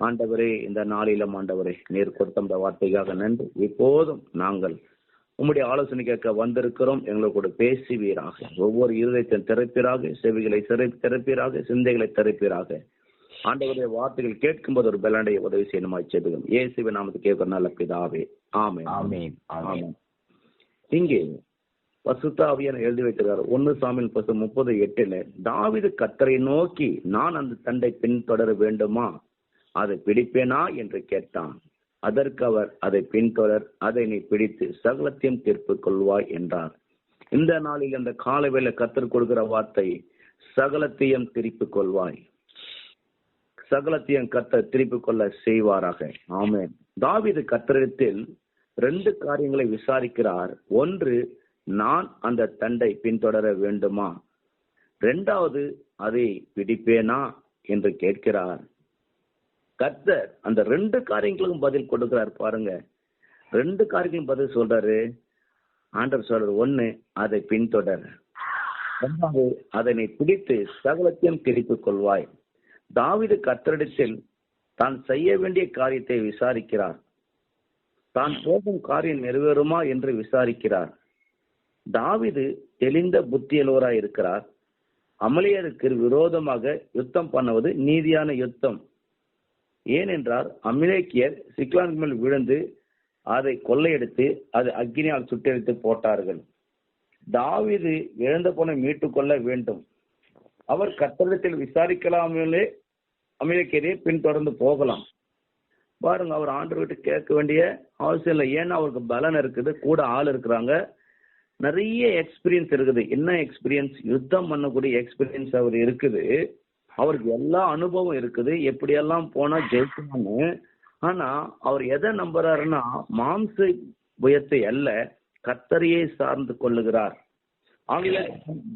ஆண்டவரே இந்த நாளிலும் ஆண்டவரே நீர் கொடுத்த இந்த வார்த்தைக்காக நன்றி. இப்போதும் நாங்கள் உம்முடைய ஆலோசனை கேட்க வந்திருக்கிறோம். எங்களோடு கூட பேசுவீராக. ஒவ்வொரு இருதயத்தின் திறப்பீராக செவிகளை திறப்பீராக சிந்தைகளை திறப்பீராக. ஆண்டவருடைய வார்த்தைகள் கேட்கும்போது ஒரு பலனுடைய உதவி செய்யணுமாய் செய்துகிறோம். இயேசுவை நாமத்து கேட்கிற நல்ல பிதாவே. ஆமென். ஆமென். ஆமென். இங்கே பசுத்தாவியன் எழுதி வைத்திருக்கார் ஒன்னு சாமியில் பசு முப்பது எட்டுல தாவிது கத்தரை நோக்கி நான் அந்த தண்டை பின்தொடர வேண்டுமா? அதை பிடிப்பேனா என்று கேட்டான். அதற்கு அவர் அதை பின்தொடர் அதை நீ பிடித்து சகலத்தையும் தீர்ப்பு கொள்வாய் என்றார். இந்த நாளில் அந்த காலவேளை கத்தர் கொடுக்கிற வார்த்தை சகலத்தையும் திருப்பிக் கொள்வாய். சகலத்தையும் கத்த திருப்பிக் கொள்ள செய்வாராக. ஆமே தாவிது கத்தரிடத்தில் ரெண்டு காரியங்களை விசாரிக்கிறார். ஒன்று நான் அந்த தண்டை பின்தொடர வேண்டுமா? இரண்டாவது அதை பிடிப்பேனா? என்று கேட்கிறார். கர்த்தர் அந்த ரெண்டு காரியங்களுக்கும் பதில் கொடுக்கிறார் பாருங்க. ரெண்டு காரியங்களும் பதில் சொல்றாரு. ஆண்டர் சொல்றாரு ஒண்ணு அதை பின்தொடர். அதனை பிடித்து சகலத்தையும் திருப்பிக் கொள்வாய். தாவிது கர்த்தரிடத்தில் தான் செய்ய வேண்டிய காரியத்தை விசாரிக்கிறார். தான் போகும் காரியம் நிறைவேறுமா என்று விசாரிக்கிறார். தாவிது தெளிந்த புத்தியலோராய் இருக்கிறார். அமலியருக்கு விரோதமாக யுத்தம் பண்ணுவது நீதியான யுத்தம். ஏனென்றால் அமிலேக்கியர் சிக்லான் மேல் விழுந்து அதை கொள்ளையடித்து அது அக்னியால் சுட்டெரித்து போட்டார்கள். தாவிது இழந்த போன மீட்டுக் கொள்ள வேண்டும். அவர் கத்தரிடத்தில் விசாரிக்கலாமலே அமெரிக்கரே பின்தொடர்ந்து போகலாம். பாருங்க அவர் ஆண்டு விட்டு கேட்க வேண்டிய அவசியம் இல்லை. ஏன்னா அவருக்கு பலன் இருக்குது கூட ஆள் இருக்கிறாங்க. நிறைய எக்ஸ்பீரியன்ஸ் இருக்குது. என்ன எக்ஸ்பீரியன்ஸ் யுத்தம் பண்ணக்கூடிய எக்ஸ்பீரியன்ஸ் அவர் இருக்குது. அவருக்கு எல்லா அனுபவம் இருக்குது. எப்படியெல்லாம் போனா ஜெயிக்கணும்னு. ஆனா அவர் எதை நம்புறாருன்னா மாம்ச புயத்தை அல்ல கத்தரையே சார்ந்து கொள்ளுகிறார். ஆகவே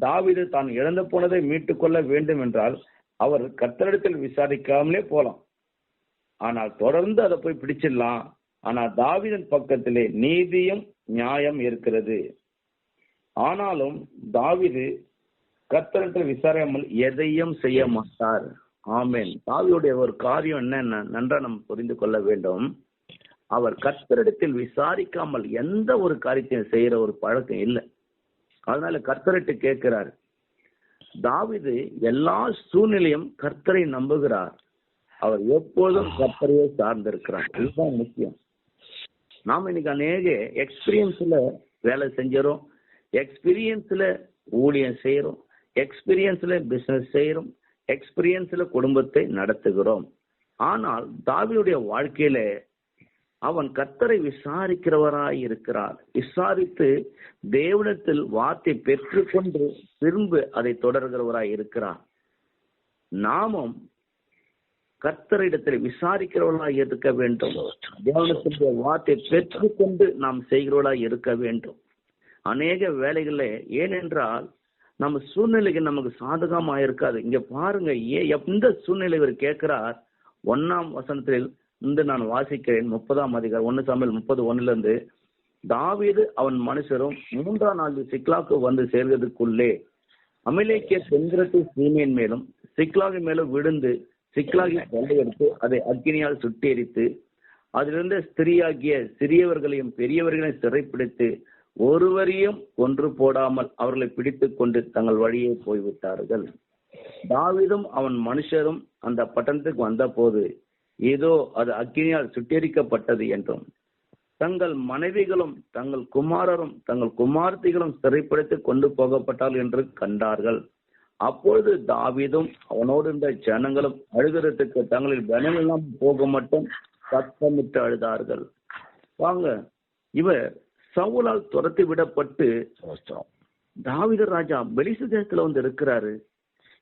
தாவிது தான் இழந்து போனதை மீட்டுக் கொள்ள வேண்டும் என்றால் அவர் கத்தரிடத்தில் விசாரிக்காமலே போலாம். ஆனால் தொடர்ந்து அதை போய் பிடிச்சிடலாம். ஆனா தாவிதன் பக்கத்திலே நீதியும் நியாயம் இருக்கிறது. ஆனாலும் தாவிது கத்தரிடத்தில் விசாரியாமல் எதையும் செய்ய மாட்டார். ஆமென். தாவியுடைய ஒரு காரியம் என்ன? நன்றா நம்ம புரிந்து கொள்ள வேண்டும். அவர் கர்த்தரிடத்தில் விசாரிக்காமல் எந்த ஒரு காரியத்தையும் செய்யற ஒரு பழக்கம் இல்லை. அதனால கர்த்தரிட்டு கேட்கிறார். தாவிது எல்லா சூழ்நிலையும் கர்த்தரை நம்புகிறார். அவர் எப்போதும் கர்த்தரையே சார்ந்திருக்கிறார். இதுதான் முக்கியம். நாம இன்னைக்கு அநேக எக்ஸ்பீரியன்ஸ்ல வேலை செஞ்சிடும் எக்ஸ்பீரியன்ஸ்ல ஊழியம் செய்யறோம் எக்ஸ்பீரியன்ஸ்ல பிசினஸ் செய்யறோம் எக்ஸ்பீரியன்ஸ்ல குடும்பத்தை நடத்துகிறோம். ஆனால் தாவியுடைய வாழ்க்கையில அவன் கத்தரை விசாரிக்கிறவராய் இருக்கிறார். விசாரித்து தேவனத்தில் வார்த்தை பெற்றுக்கொண்டு திரும்ப அதை தொடர்கிறவராய் இருக்கிறார். நாமும் கர்த்தரிடத்தில் விசாரிக்கிறவர்களாக இருக்க வேண்டும். தேவனத்தினுடைய வார்த்தை பெற்றுக்கொண்டு நாம் செய்கிறவர்களாக இருக்க வேண்டும். அநேக வேலைகளில் ஏனென்றால் நம்ம சூழ்நிலைக்கு நமக்கு சாதகமா இருக்காது. இங்க பாருங்க ஏ எந்த சூழ்நிலை இவர் கேட்கிறார். ஒன்னாம் வசனத்தில் இருந்து நான் வாசிக்கிறேன் முப்பதாம் அதிகாரம் ஒன்னு சமையல் முப்பது ஒன்னுல இருந்து தாவீது அவன் மனுஷரும் மூன்றாம் நாள் சிக்லாக்கு வந்து சேர்கிறதுக்குள்ளே அமிலேக்கிய செந்திரத்து சீமையின் மேலும் சிக்லாகு மேலும் விழுந்து சிக்லாகி கொள்ளையடித்து அதை அக்னியால் சுட்டெரித்து அதிலிருந்த ஸ்திரீயாகிய சிறியவர்களையும் பெரியவர்களையும் சிறைப்பிடித்து ஒருவரையும் கொன்று போடாமல் அவர்களை பிடித்துக் கொண்டு தங்கள் வழியே போய்விட்டார்கள். தாவிதும் அவன் மனுஷரும் அந்த பட்டணத்துக்கு வந்தபோது ஏதோ அது அக்னியால் சுட்டெரிக்கப்பட்டது என்றும் தங்கள் மனைவிகளும் தங்கள் குமாரரும் தங்கள் குமார்த்திகளும் சிறைப்படுத்தி கொண்டு போகப்பட்டால் என்று கண்டார்கள். அப்பொழுது தாவிதும் அவனோடு இருந்த ஜனங்களும் அழுகிறதுக்கு தங்களில் பலனெல்லாம் போக மட்டும் சத்தமிட்டு அழுதார்கள். வாங்க இவர் சவுலால் துரத்தி விடப்பட்டு ஸ்தோத்திரம் தாவீது ராஜா பெலிசு தேசத்துல வந்து இருக்கிறாரு.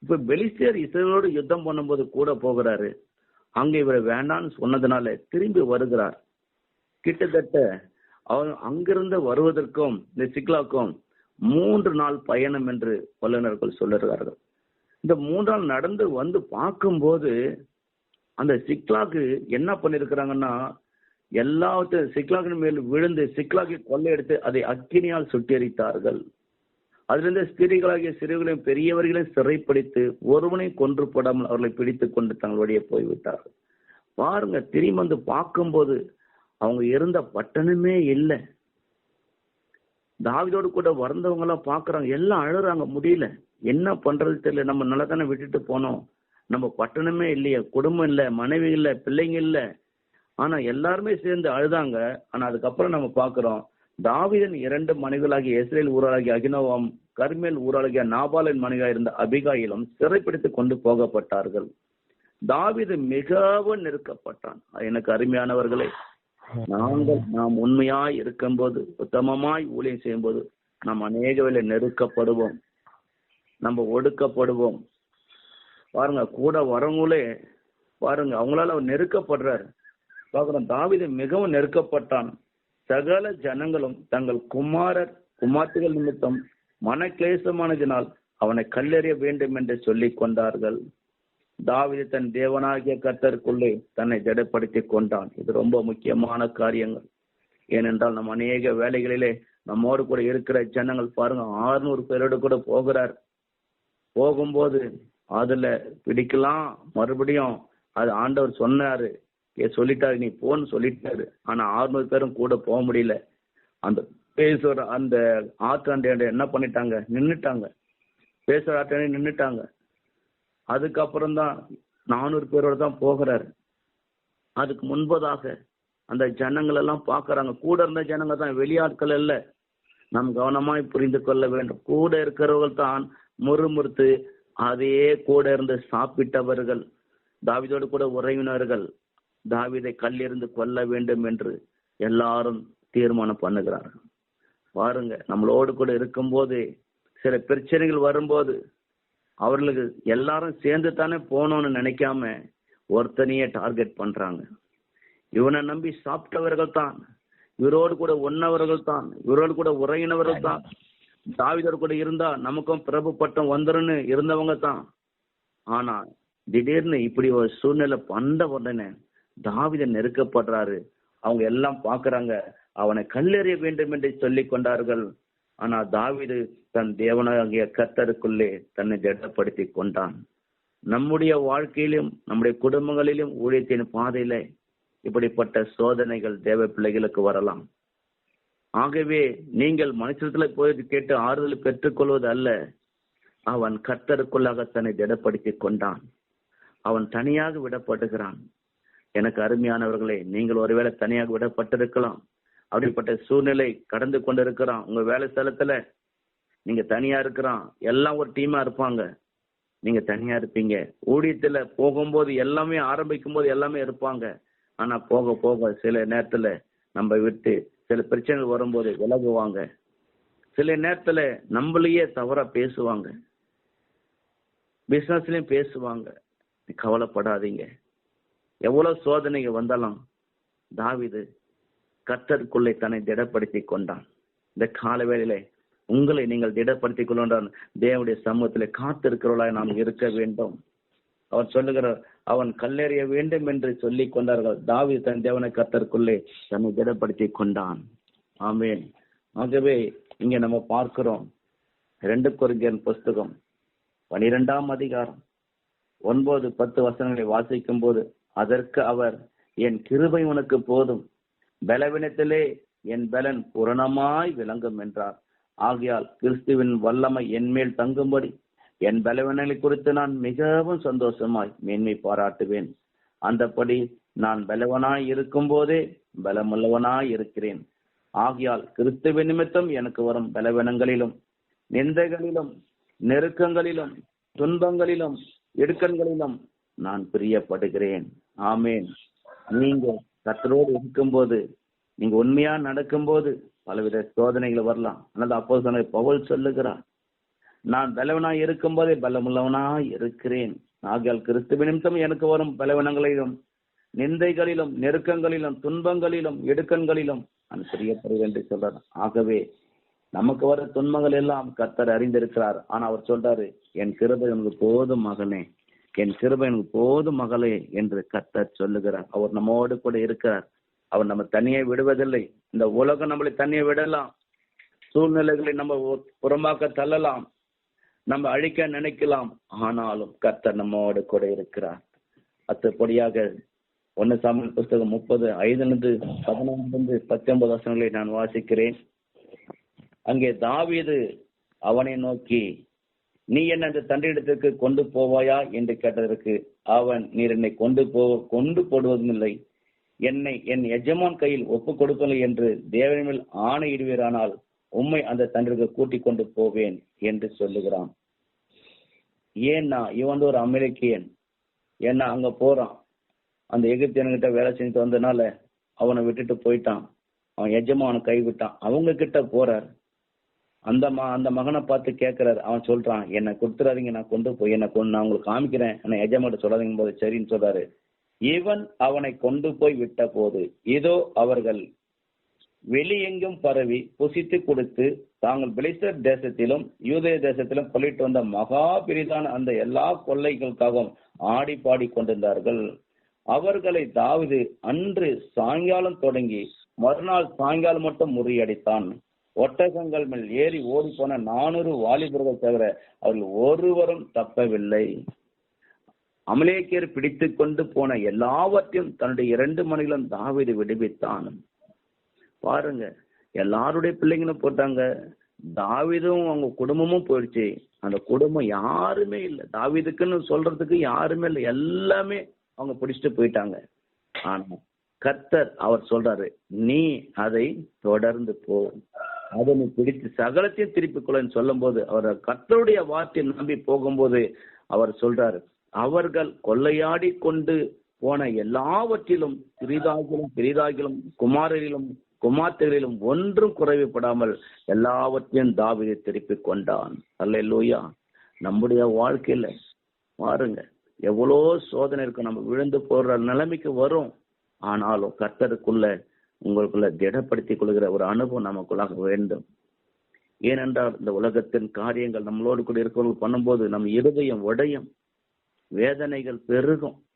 இப்ப பெலிஸ்தியர் இஸ்ரேலோடு யுத்தம் பண்ணும்போது கூட போகிறாரு. அங்க இவரை வேண்டான்னு சொன்னதுனால திரும்பி வருகிறார். கிட்டத்தட்ட அவர் அங்கிருந்து வருவதற்கும் இந்த சிக்லாக்கும் மூன்று நாள் பயணம் என்று வல்லுநர்கள் சொல்லுகிறார்கள். இந்த மூன்று நாள் நடந்து வந்து பார்க்கும்போது அந்த சிக்லாக்கு என்ன பண்ணிருக்கிறாங்கன்னா எல்லாத்தையும் சிக்லாகின் மேல் விழுந்து சிக்லாகி கொள்ளையெடுத்து அதை அக்கினியால் சுட்டெரித்தார்கள். அதிலிருந்து ஸ்திரீகளாகிய சிறுவர்களையும் பெரியவர்களையும் சிறைப்பிடித்து ஒருவனை கொன்று போடாமல் அவர்களை பிடித்துக் கொண்டு தங்களுடைய போய்விட்டார்கள். பாருங்க திரும்பி வந்து பார்க்கும்போது அவங்க இருந்த பட்டணமே இல்லை. தாவிதோடு கூட வந்தவங்க எல்லாம் பாக்குறாங்க எல்லாம் அழுறாங்க முடியல. என்ன பண்றது தெரியல. நம்ம நல்லா தானே விட்டுட்டு போனோம்? நம்ம பட்டணமே இல்லையே குடும்பம் இல்லை மனைவி இல்லை பிள்ளைங்க இல்லை. ஆனா எல்லாருமே சேர்ந்து அழுதாங்க. ஆனா அதுக்கப்புறம் நம்ம பாக்குறோம். தாவிதன் இரண்டு மனைவிகளாகிய இஸ்ரேல் ஊராளாகிய அகினோவாம் கர்மேல் ஊராளாகிய நாபாலின் மனைவியாக இருந்த அபிகாயிலும் சிறைப்பிடித்து கொண்டு போகப்பட்டார்கள். தாவிது மிகவும் நெருக்கப்பட்டான். எனக்கு அருமையானவர்களே நாங்கள் நாம் உண்மையாய் இருக்கும்போது உத்தமமாய் ஊழியம் செய்யும்போது நாம் அநேக வேலை நெருக்கப்படுவோம். நம்ம ஒடுக்கப்படுவோம். பாருங்க கூட வரவங்களே பாருங்க அவங்களால அவர் நெருக்கப்படுறாரு. பார்க்கணும். தாவிது மிகவும் நெருக்கப்பட்டான். சகல ஜனங்களும் தங்கள் குமாரர் குமார்த்திகள் நிமித்தம் மனக்லேசமானதினால் அவனை கல்லெறிய வேண்டும் என்று சொல்லிக் கொண்டார்கள். தாவிது தன் தேவனாகிய கர்த்தருக்குள்ளே தன்னை ஜடப்படுத்தி கொண்டான். இது ரொம்ப முக்கியமான காரியங்கள். ஏனென்றால் நம்ம அநேக வேலைகளிலே நம்மோடு கூட இருக்கிற ஜனங்கள் பாருங்க ஆறுநூறு பேரோடு கூட போகிறார். போகும்போது அதுல பிடிக்கலாம் மறுபடியும் அது ஆண்டவர் சொன்னாரு. ஏ சொல்லிட்டாரு நீ போன்னு சொல்லிட்டாரு. ஆனா அறுநூறு பேரும் கூட போக முடியல. அந்த பேசுற அந்த ஆத்தாண்ட என்ன பண்ணிட்டாங்க? நின்றுட்டாங்க பேசுற ஆட்டாண்ட நின்றுட்டாங்க அதுக்கப்புறம் தான் நானூறு பேரோட தான் போகிறாரு. அதுக்கு முன்பதாக அந்த ஜனங்கள் எல்லாம் பாக்குறாங்க கூட இருந்த ஜனங்க தான் வெளியாட்கள் அல்ல. நாம் கவனமாய் புரிந்து கொள்ள வேண்டும். கூட இருக்கிறவர்கள் தான் முறுமுறுத்து அதையே கூட இருந்து சாப்பிட்டவர்கள் தாவிதோடு கூட உறவினர்கள். தாவிதை கல்லிருந்து கொல்ல வேண்டும் என்று எல்லாரும் தீர்மானம் பண்ணுகிறார்கள். பாருங்க நம்மளோடு கூட இருக்கும்போது சில பிரச்சனைகள் வரும்போது அவர்களுக்கு எல்லாரும் சேர்ந்து தானே போகணும்னு நினைக்காம ஒருத்தனையே டார்கெட் பண்றாங்க. இவனை நம்பி சாப்பிட்டவர்கள் தான் இவரோடு கூட உண்ணவர்கள் தான் இவரோடு கூட உறையினவர்கள் தான். தாவிதர் கூட இருந்தா நமக்கும் பிரபு பட்டம் வந்துருன்னு இருந்தவங்க தான். ஆனா திடீர்னு இப்படி ஒரு சூழ்நிலை வந்த உடனே தாவிதன் நெருக்கப்படுறாரு. அவங்க எல்லாம் பாக்குறாங்க அவனை கல்லெறிய வேண்டும் என்று சொல்லிக் கொண்டார்கள். ஆனா தாவிது தன் தேவனாகிய கர்த்தருக்குள்ளே தன்னை திடப்படுத்தி கொண்டான். நம்முடைய வாழ்க்கையிலும் நம்முடைய குடும்பங்களிலும் ஊழியத்தின் பாதையில இப்படிப்பட்ட சோதனைகள் தேவ பிள்ளைகளுக்கு வரலாம். ஆகவே நீங்கள் மனுஷத்துல போய் கேட்டு ஆறுதல் பெற்றுக்கொள்வது அல்ல. அவன் கர்த்தருக்குள்ளாக தன்னை திடப்படுத்தி கொண்டான். அவன் தனியாக விடப்படுகிறான். எனக்கு அருமையானவர்களே நீங்கள் ஒருவேளை தனியாக விடப்பட்டிருக்கலாம். அப்படிப்பட்ட சூழ்நிலை கடந்து கொண்டிருக்கிறான். உங்க வேலை ஸ்தலத்துல நீங்க தனியா இருக்கிறான். எல்லாம் ஒரு டீமா இருப்பாங்க. நீங்க தனியா இருப்பீங்க. ஊழியத்துல போகும்போது எல்லாமே ஆரம்பிக்கும் போது எல்லாமே இருப்பாங்க. ஆனா போக போக சில நேரத்துல நம்ம விட்டு சில பிரச்சனைகள் வரும்போது விலகுவாங்க. சில நேரத்துல நம்மளையே தவறா பேசுவாங்க. பிசினஸ்லயும் பேசுவாங்க. கவலைப்படாதீங்க. எவ்வளவு சோதனைகள் வந்தாலும் தாவிது கத்தற்குள்ளே தன்னை திடப்படுத்தி கொண்டான். இந்த கால வேளையிலே உங்களை நீங்கள் திடப்படுத்திக் கொள்ளான் தேவனுடைய சமூகத்திலே காத்திருக்கிறவர்களாய் நாம் இருக்க வேண்டும். அவர் சொல்லுகிறார் அவன் கல்லெறிய வேண்டும் என்று சொல்லிக் கொண்டார்கள். தாவி தன் தேவனை கத்தற்குள்ளே தன்னை திடப்படுத்தி கொண்டான். ஆமேன். ஆகவே இங்க நம்ம பார்க்கிறோம் ரெண்டு கொரிந்தியன் புஸ்தகம் பனிரெண்டாம் அதிகாரம் ஒன்பது பத்து வசனங்களை வாசிக்கும் போது அதற்கு அவர் என் கிருபை உனக்கு போதும். பலவினத்திலே என் பலன் பூரணமாய் விளங்கும் என்றார். ஆகையால் கிறிஸ்துவின் வல்லமை என்மேல் தங்கும்படி என் பலவினங்களை குறித்து நான் மிகவும் சந்தோஷமாய் மேன்மை பாராட்டுவேன். அந்தபடி நான் பலவனாய் இருக்கும் போதே பலமுள்ளவனாய் இருக்கிறேன். ஆகையால் கிறிஸ்துவ நிமித்தம் எனக்கு வரும் பலவீனங்களிலும் நிந்தைகளிலும் நெருக்கங்களிலும் துன்பங்களிலும் இடுக்கண்களிலும் நான் பிரியப்படுகிறேன். ஆமேன். நீங்க கத்தரோடு இருக்கும்போது நீங்க உண்மையா நடக்கும்போது பலவித சோதனைகள் வரலாம். அல்லது அப்போ சொன்ன பவுல் சொல்லுகிறார் நான் பலவனா இருக்கும் போதே பலமுள்ளவனாய் இருக்கிறேன். ஆகியால் கிறிஸ்துவ நிமித்தம் எனக்கு வரும் பலவனங்களிலும் நிந்தைகளிலும் நெருக்கங்களிலும் துன்பங்களிலும் இடுக்கண்களிலும் நான் என்று சொல்றார். ஆகவே நமக்கு வர துன்பங்கள் எல்லாம் கர்த்தர் அறிந்திருக்கிறார். ஆனா அவர் சொல்றாரு என் கிருபை எனக்கு போதும் மகனே. என் கிருபை எனக்கு போதும் மகளே என்று கர்த்தர் சொல்லுகிறார். அவர் நம்மோடு கூட இருக்கிறார். அவர் நம்ம தனியே விடுவதில்லை. இந்த உலகம் நம்மளை தனியே விடலாம். சூழ்நிலைகளை நம்ம புறம்பாக்க தள்ளலாம். நம்ம அழிக்க நினைக்கலாம். ஆனாலும் கர்த்தர் நம்மோடு கூட இருக்கிறார். அத்தபடியாக ஒன்னு சாமியல் புஸ்தகம் முப்பது ஐந்துலேருந்து பதினொன்றிலிருந்து பத்தொன்பது வசனங்களை நான் வாசிக்கிறேன். அங்கே தாவீது அவனை நோக்கி நீ என்ன அந்த தண்டிடத்திற்கு கொண்டு போவாயா? என்று கேட்டதற்கு அவன் நீர் என்னை கொண்டு போ கொண்டு போடுவதும் இல்லை. என்னை என் எஜமான் கையில் ஒப்பு கொடுக்கலை என்று தேவன் மேல் ஆணையிடுவீரானால் உண்மை அந்த தண்டிற்கு கூட்டிக் கொண்டு போவேன் என்று சொல்லுகிறான். ஏன்னா இவன் வந்து ஒரு அமெரிக்கியன் ஏன்னா அங்க போறான்? அந்த எகிப்தியன்கிட்ட வேலை செஞ்சுட்டு வந்தனால அவனை விட்டுட்டு போயிட்டான். அவன் எஜமானை கைவிட்டான். அவங்க கிட்ட போறார். அந்த ம அந்த மகனை பார்த்து கேட்கிறாரு. அவன் சொல்றான் என்னை கொடுத்துறாதீங்க நான் கொண்டு போய் என்னை கொண்டு நான் உங்களுக்கு காமிக்கிறேன். என்ன எஜமாட்ட சொல்லாதீங்க போது சரின்னு சொல்றாரு. இவன் அவனை கொண்டு போய் விட்ட போது இதோ அவர்கள் வெளியெங்கும் பரவி புசித்து கொடுத்து தாங்கள் பிலிஸ்தர் தேசத்திலும் யூதய தேசத்திலும் கொள்ளிட்டு வந்த மகா பெரிதான அந்த எல்லா கொள்ளைகளுக்காகவும் ஆடி பாடி கொண்டிருந்தார்கள். அவர்களை தாவது அன்று சாயங்காலம் தொடங்கி மறுநாள் சாயங்காலம் மட்டும் முறியடித்தான். ஒட்டகங்கள் மேல் ஏறி ஓடி போன நானூறு வாலிபர்கள் தவிர அவர்கள் ஒருவரும் தப்பவில்லை. அமலேக்கியர் பிடித்து கொண்டு போன எல்லாவற்றையும் தன்னுடைய இரண்டு மணிகளும் தாவிது விடுவித்தான். பாருங்க எல்லாருடைய பிள்ளைங்களும் போட்டாங்க. தாவிதும் அவங்க குடும்பமும் போயிடுச்சு. அந்த குடும்பம் யாருமே இல்லை. தாவிதுக்குன்னு சொல்றதுக்கு யாருமே இல்லை. எல்லாமே அவங்க பிடிச்சிட்டு போயிட்டாங்க. ஆனா கத்தர் அவர் சொல்றாரு நீ அதை தொடர்ந்து போ. அதனை பிடித்து சகலத்தையும் திருப்பிக் கொள்ளன்னு சொல்லும் போது அவர் கத்தருடைய வார்த்தையை நம்பி போகும்போது அவர் சொல்றாரு அவர்கள் கொள்ளையாடி கொண்டு போன எல்லாவற்றிலும் சிறிதாகிலும் பெரிதாகிலும் குமாரரிலும் குமார்த்தெகளிலும் ஒன்றும் குறைவுபடாமல் எல்லாவற்றையும் தாவிதை திருப்பிக் கொண்டான். அல்ல நம்முடைய வாழ்க்கையில பாருங்க எவ்வளோ சோதனை இருக்கு. நம்ம விழுந்து போடுற நிலைமைக்கு வரும். ஆனாலும் கர்த்தருக்குள்ள உங்களுக்குள்ள திடப்படுத்திக் கொள்கிற ஒரு அனுபவம் நமக்குள்ளாக வேண்டும். ஏனென்றால் இந்த உலகத்தின் காரியங்கள் நம்மளோடு கூட இருக்கிறவர்கள் பண்ணும்போது நம் இருதயம் உடையும் வேதனைகள் பெருகும்.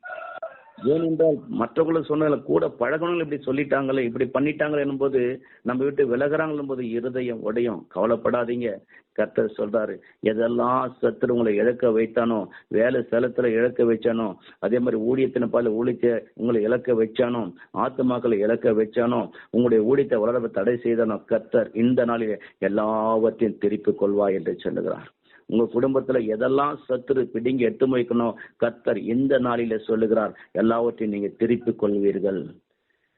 ஏனென்றால் மற்றவர்களும் சொன்னதுல கூட பழகணும் இப்படி சொல்லிட்டாங்களே இப்படி பண்ணிட்டாங்களே என்னும்போது நம்ம விட்டு விலகிறாங்களும் போது இருதயம் உடையும். கவலைப்படாதீங்க. கர்த்தர் சொல்றாரு எதெல்லாம் சத்துரு உங்களை இழக்க வைத்தானோ வேலை செலத்துல இழக்க வச்சானோ அதே மாதிரி ஊழியத்தின பால ஊழியத்தை உங்களை இழக்க வச்சானோ ஆத்துமாக்களை இழக்க வச்சானோ உங்களுடைய ஊழியத்தை வளர தடை செய்தானோ கர்த்தர் இந்த நாளில் எல்லாவற்றையும் திருப்பிக் கொள்வாய் என்று சொல்லுகிறார். உங்க குடும்பத்துல எதெல்லாம் சத்துரு பிடுங்கி எட்டு வைக்கணும் கர்த்தர் இந்த நாளில சொல்லுகிறார். எல்லாவற்றையும் நீங்க திருப்பிக் கொள்வீர்கள்.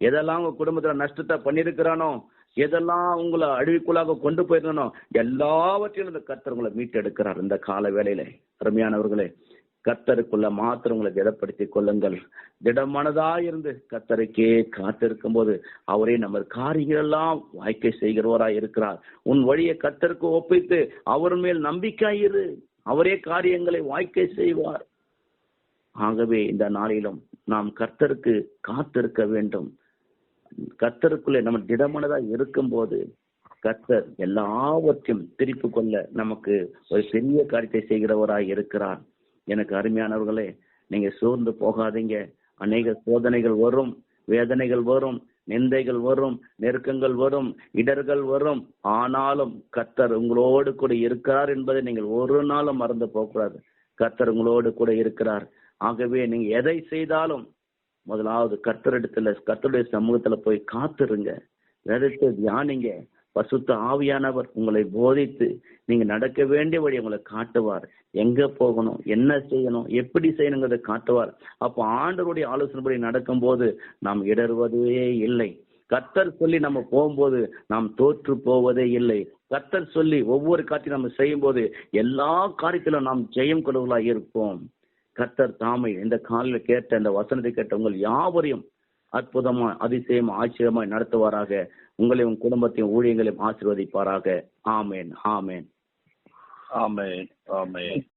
எதெல்லாம் உங்க குடும்பத்துல நஷ்டத்தை பண்ணிருக்கிறானோ எதெல்லாம் உங்களை அழிவுக்குள்ளாக கொண்டு போயிருக்கனோ எல்லாவற்றையும் இந்த கர்த்தர் உங்களை மீட்டெடுக்கிறார் இந்த கால வேளையில அருமையானவர்களே கத்தருக்குள்ள மாத்திரம் உங்களை திடப்படுத்திக் கொள்ளுங்கள். திடமானதா இருந்து கர்த்தருக்கே காத்திருக்கும் போது அவரே நம்ம காரியங்கள் எல்லாம் வாய்க்கை செய்கிறவராய் இருக்கிறார். உன் வழியை கர்த்தருக்கு ஒப்பித்து அவர் மேல் நம்பிக்கையிரு அவரே காரியங்களை வாய்க்கை செய்வார். ஆகவே இந்த நாளிலும் நாம் கர்த்தருக்கு காத்திருக்க வேண்டும். கர்த்தருக்குள்ளே நம்ம திடமானதா இருக்கும்போது கர்த்தர் எல்லாவற்றையும் திருப்பி கொள்ள நமக்கு ஒரு பெரிய காரியத்தை செய்கிறவராய் இருக்கிறார். எனக்கு அருமையானவர்களே நீங்க சோர்ந்து போகாதீங்க. அநேக சோதனைகள் வரும் வேதனைகள் வரும் நிந்தைகள் வரும் நெருக்கங்கள் வரும் இடர்கள் வரும். ஆனாலும் கத்தர் உங்களோடு கூட இருக்கிறார் என்பதை நீங்கள் ஒரு நாளும் மறந்து போகக்கூடாது. கத்தர் உங்களோடு கூட இருக்கிறார். ஆகவே நீங்க எதை செய்தாலும் முதலாவது கர்த்தரிடத்துல கர்த்தருடைய சமூகத்துல போய் காத்துருங்க. வேதத்தை தியானிங்க. பசுத்த ஆவியானவர் உங்களை போதித்து நீங்க நடக்க வேண்டிய வழி உங்களை காட்டுவார். எங்க போகணும்? என்ன செய்யணும்? எப்படி செய்யணுங்கிறத காட்டுவார். அப்போ ஆண்டவருடைய ஆலோசனைப்படி நடக்கும்போது நாம் இடறுவதே இல்லை. கத்தர் சொல்லி நம்ம போகும்போது நாம் தோற்று போவதே இல்லை. கத்தர் சொல்லி ஒவ்வொரு காட்சியும் நம்ம செய்யும் போது எல்லா காரியத்திலும் நாம் ஜெயம் கொள்வர்களாக இருப்போம். கத்தர் தாமை இந்த காலில் கேட்ட இந்த வசனத்தை கேட்ட உங்கள் யாவரையும் அற்புதமா அதிசயம் ஆச்சரியமாய் நடத்துவாராக. உங்களையும் குடும்பத்தையும் ஊழியங்களையும் ஆசீர்வதிப்பாராக. ஆமேன் ஆமேன். ஆமேன் ஆமேன்.